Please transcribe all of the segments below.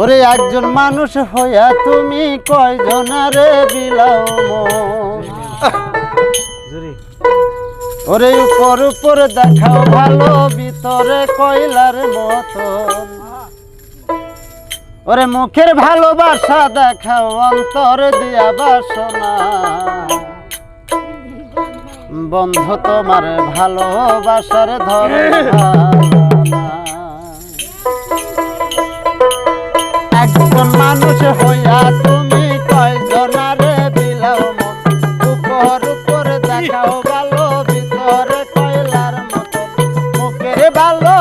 ওরে একজন মানুষ হইয়া তুমি কয়জনারে বিলাও ওরে উপর উপর দেখাও ভালো ভিতরে কয়লার মত। ওরে মুখের ভালোবাসা দেখাও অন্তর দিয়া বাসনা। বন্ধ তোমার ভালোবাসার ধরে আপন মানুষ হইয়া তুমি কয় জনারে দিলাও মন। উপর উপর দেখাও ভালো, ভিতরে কয়লার মতো। মুখের ভালো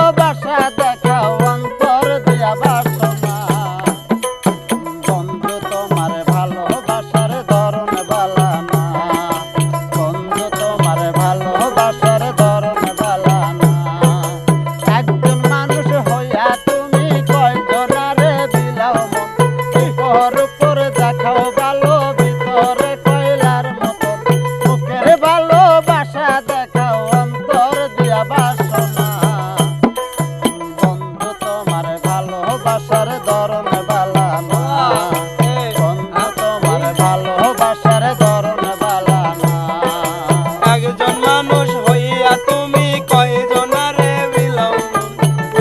মানুষ হইয়া তুমি কয়জনারে বিলাম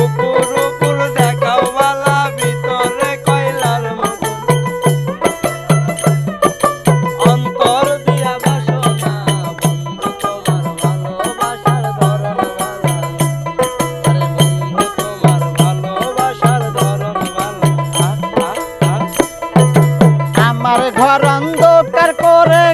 উপর উপর দেখাও বালা, ভিতরে কয়লার অন্তর দিয়া বাসনা ভালোবাসার ধরন আমার ঘর অন্ধকার করে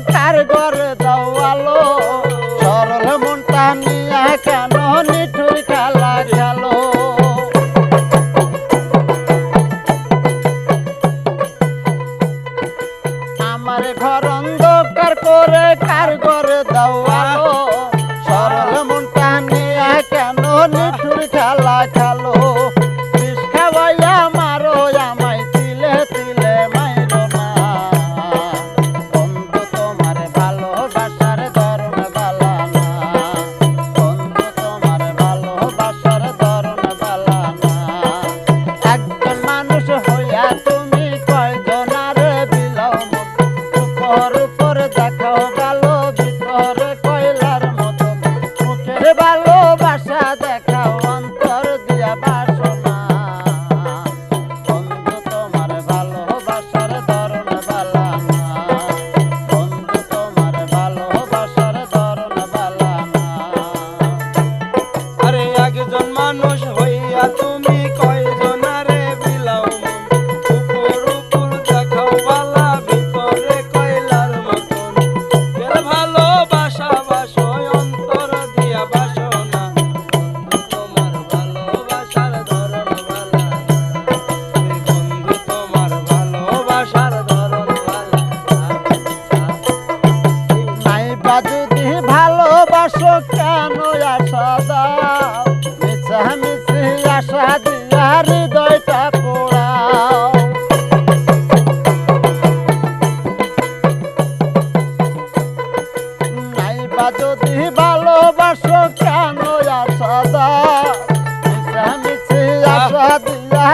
দিয়া হৃদয়টা পোড়াও। নাইবা যদি ভালোবাসো কেন আশা দা মিছে আশা দিয়া